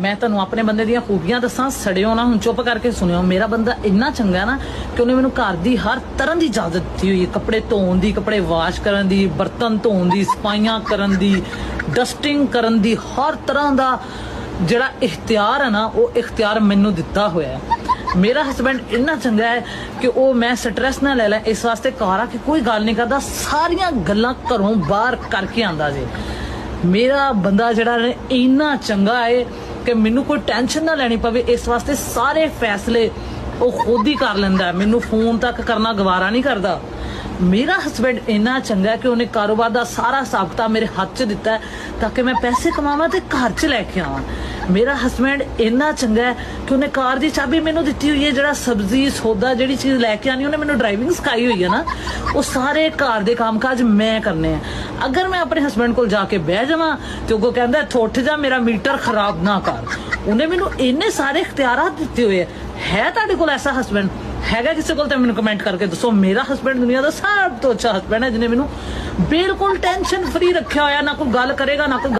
ਮੈਂ ਤੁਹਾਨੂੰ ਆਪਣੇ ਬੰਦੇ ਦੀਆਂ ਖੂਬੀਆਂ ਦੱਸਾਂ, ਸੜਿਓ ਨਾ, ਹੁਣ ਚੁੱਪ ਕਰਕੇ ਸੁਣਿਓ। ਮੇਰਾ ਬੰਦਾ ਇੰਨਾ ਚੰਗਾ ਨਾ ਕਿ ਉਹਨੇ ਮੈਨੂੰ ਘਰ ਦੀ ਹਰ ਤਰ੍ਹਾਂ ਦੀ ਇਜਾਜ਼ਤ ਦਿੱਤੀ ਹੋਈ ਹੈ। ਕੱਪੜੇ ਧੋਣ ਦੀ, ਕੱਪੜੇ ਵਾਸ਼ ਕਰਨ ਦੀ, ਬਰਤਨ ਧੋਣ ਦੀ, ਸਫਾਈਆਂ ਕਰਨ ਦੀ ਡਸਟਿੰਗ ਕਰਨ ਦੀ, ਹਰ ਤਰ੍ਹਾਂ ਦਾ ਜਿਹੜਾ ਇਖਤਿਆਰ ਹੈ ਨਾ, ਉਹ ਇਖਤਿਆਰ ਮੈਨੂੰ ਦਿੱਤਾ ਹੋਇਆ ਹੈ। ਮੇਰਾ ਹਸਬੰਡ ਇੰਨਾ ਚੰਗਾ ਹੈ ਕਿ ਉਹ ਮੈਂ ਸਟ੍ਰੈਸ ਨਾ ਲੈ ਲੈ। ਇਸ ਵਾਸਤੇ ਘਰ ਆ ਕਿ ਕੋਈ ਗੱਲ ਨਹੀਂ ਕਰਦਾ। ਸਾਰੀਆਂ ਗੱਲਾਂ ਘਰੋਂ ਬਾਹਰ ਕਰਕੇ ਆਂਦਾ ਜੇ। ਮੇਰਾ ਬੰਦਾ ਜਿਹੜਾ ਇੰਨਾ ਚੰਗਾ ਹੈ ਕਿ ਮੈਨੂੰ ਕੋਈ ਟੈਨਸ਼ਨ ਨਾ ਲੈਣੀ ਪਵੇ, ਇਸ ਵਾਸਤੇ ਸਾਰੇ ਫੈਸਲੇ ਉਹ ਖੁਦ ਹੀ ਕਰ ਲੈਂਦਾ ਮੈਨੂੰ ਫੋਨ ਤੱਕ ਕਰਨਾ ਗਵਾਰਾ ਨਹੀਂ ਕਰਦਾ। ਮੇਰਾ ਹਸਬੰਡ ਇੰਨਾ ਚੰਗਾ ਕਿ ਉਹਨੇ ਕਾਰੋਬਾਰ ਦਾ ਸਾਰਾ ਸਾਬਤਾ ਮੇਰੇ ਹੱਥ 'ਚ ਦਿੱਤਾ ਹੈ ਤਾਂ ਕਿ ਮੈਂ ਪੈਸੇ ਕਮਾਵਾਂ ਤੇ ਘਰ 'ਚ ਲੈ ਕੇ ਆਵਾਂ। ਮੇਰਾ ਹਸਬੰਡ ਇੰਨਾ ਚੰਗਾ ਕਿ ਉਹਨੇ ਕਾਰ ਦੀ ਚਾਬੀ ਮੈਨੂੰ ਦਿੱਤੀ ਹੋਈ ਹੈ, ਜਿਹੜਾ ਸਬਜ਼ੀ, ਸੌਦਾ, ਜਿਹੜੀ ਚੀਜ਼ ਲੈ ਕੇ ਆਣੀ ਉਹਨੇ ਮੈਨੂੰ ਡਰਾਈਵਿੰਗ ਸਿਖਾਈ ਹੋਈ ਹੈ ਨਾ, ਉਹ ਸਾਰੇ ਘਰ ਦੇ ਕੰਮਕਾਜ ਮੈਂ ਕਰਨੇ ਆ। ਅਗਰ ਮੈਂ ਆਪਣੇ ਹਸਬੰਡ ਕੋਲ ਜਾ ਕੇ ਬਹਿ ਜਾਵਾਂ ਤੇ ਉਹ ਕਹਿੰਦਾ, ਇੱਥੋਂ ਜਾ, ਮੇਰਾ ਮੀਟਰ ਖਰਾਬ ਨਾ ਕਰ। ਉਹਨੇ ਮੈਨੂੰ ਇੰਨੇ ਸਾਰੇ ਇਖਤਿਆਰਾਤ ਦਿੱਤੇ ਹੋਏ ਹੈ ਤੁਹਾਡੇ ਕੋਲ ਐਸਾ ਹਸਬੰਡ ਹੈਗਾ ਕਿਸੇ ਕੋਲ? ਤਾਂ ਮੈਨੂੰ ਕਮੈਂਟ ਕਰਕੇ ਦੱਸੋ। ਮੇਰਾ ਹਸਬੰਡ ਦੁਨੀਆ ਦਾ ਸਭ ਤੋਂ ਅੱਛਾ ਹਸਬੰਡ ਹੈ, ਜਿਹਨੇ ਮੈਨੂੰ ਬਿਲਕੁਲ ਟੈਨਸ਼ਨ ਫਰੀ ਰੱਖਿਆ ਹੋਇਆ, ਨਾ ਕੋਈ ਗੱਲ ਕਰੇਗਾ, ਨਾ ਕੋਈ